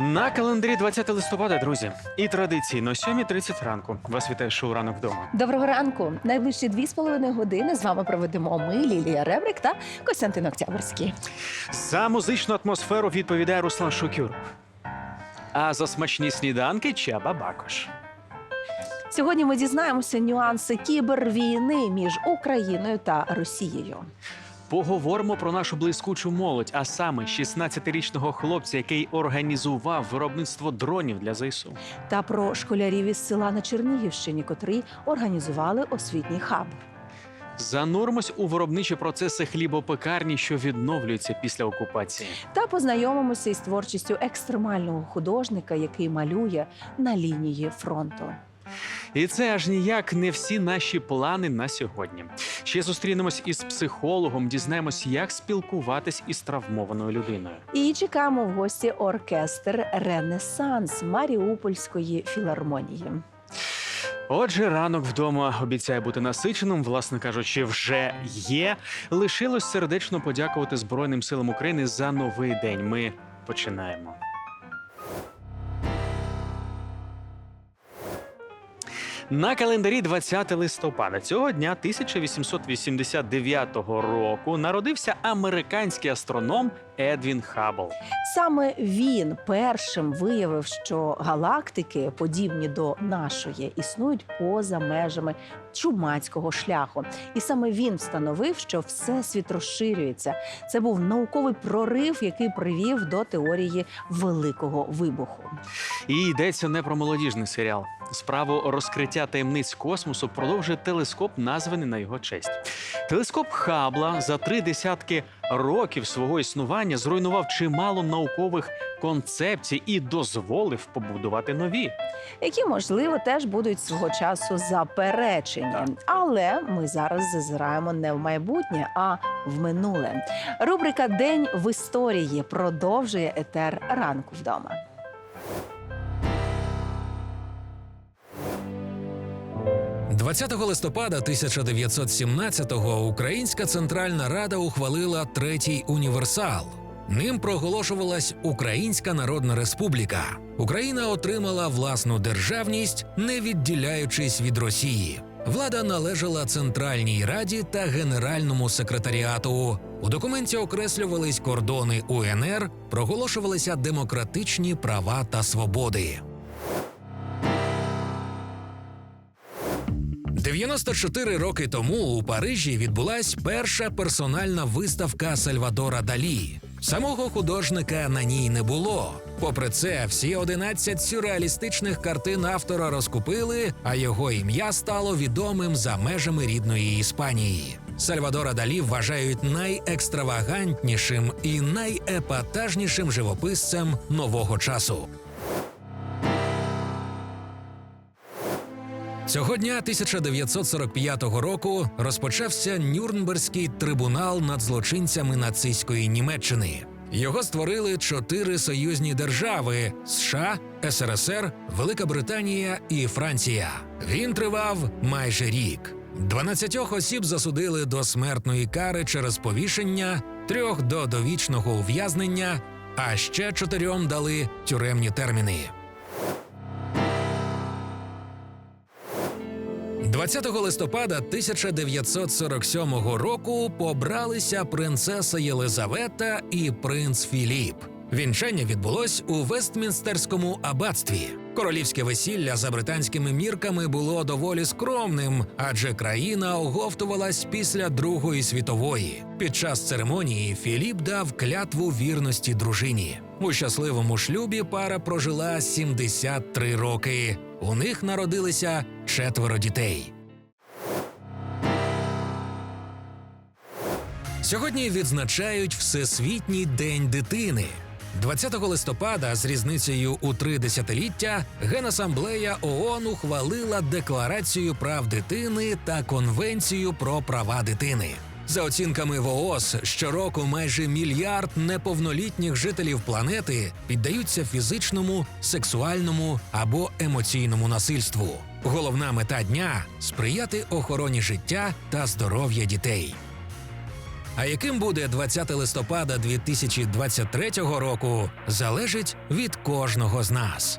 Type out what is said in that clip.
На календарі 20 листопада, друзі, і традиційно 7.30 ранку. Вас вітає шоу ранок вдома. Доброго ранку. Найближчі дві з половиною години з вами проведемо ми, Лілія Ребрик та Костянтин Октябрьський. За музичну атмосферу відповідає Руслан Шукюр. А за смачні сніданки Чаба Бакош. Сьогодні ми дізнаємося нюанси кібервійни між Україною та Росією. Поговоримо про нашу блискучу молодь, а саме 16-річного хлопця, який організував виробництво дронів для ЗСУ. Та про школярів із села на Чернігівщині, котрі організували освітній хаб. Зануримось у виробничі процеси хлібопекарні, що відновлюються після окупації. Та познайомимося із творчістю екстремального художника, який малює на лінії фронту. І це аж ніяк не всі наші плани на сьогодні. Ще зустрінемось із психологом, дізнаємось, як спілкуватись із травмованою людиною. І чекаємо в гості оркестр Ренесанс Маріупольської філармонії. Отже, ранок вдома обіцяє бути насиченим. Власне кажучи, вже є. Лишилось сердечно подякувати Збройним силам України за новий день. Ми починаємо. На календарі 20 листопада цього дня 1889 року народився американський астроном Едвін Хаббл. Саме він першим виявив, що галактики, подібні до нашої, існують поза межами чумацького шляху. І саме він встановив, що всесвіт розширюється. Це був науковий прорив, який привів до теорії великого вибуху. І йдеться не про молодіжний серіал. Справу розкриття таємниць космосу продовжує телескоп, названий на його честь. Телескоп Хабла за три десятки років свого існування зруйнував чимало наукових концепцій і дозволив побудувати нові. які можливо теж будуть свого часу заперечені. Але ми зараз зазираємо не в майбутнє, а в минуле. Рубрика День в історії продовжує етер ранку вдома. – 20 листопада 1917-го Українська Центральна Рада ухвалила третій універсал. Ним проголошувалась Українська Народна Республіка. Україна отримала власну державність, не відділяючись від Росії. Влада належала Центральній Раді та Генеральному секретаріату. У документі окреслювались кордони УНР, проголошувалися демократичні права та свободи. 94 роки тому у Парижі відбулась перша персональна виставка Сальвадора Далі. Самого художника на ній не було. Попри це, всі 11 сюрреалістичних картин автора розкупили, а його ім'я стало відомим за межами рідної Іспанії. Сальвадора Далі вважають найекстравагантнішим і найепатажнішим живописцем нового часу. Цього дня 1945 року розпочався Нюрнберзький трибунал над злочинцями нацистської Німеччини. Його створили чотири союзні держави: США, СРСР, Велика Британія і Франція. Він тривав майже рік. 12 осіб засудили до смертної кари через повішення, трьох до довічного ув'язнення, а ще чотирьом дали тюремні терміни. 20 листопада 1947 року побралися принцеса Єлизавета і принц Філіп. Вінчання відбулось у Вестмінстерському аббатстві. Королівське весілля за британськими мірками було доволі скромним, адже країна оговтувалась після Другої світової. Під час церемонії Філіп дав клятву вірності дружині. У щасливому шлюбі пара прожила 73 роки. У них народилися четверо дітей. Сьогодні відзначають Всесвітній день дитини. 20 листопада з різницею у три десятиліття Генасамблея ООН ухвалила Декларацію прав дитини та Конвенцію про права дитини. За оцінками ВООЗ, щороку майже мільярд неповнолітніх жителів планети піддаються фізичному, сексуальному або емоційному насильству. Головна мета дня сприяти охороні життя та здоров'я дітей. А яким буде 20 листопада 2023 року, залежить від кожного з нас.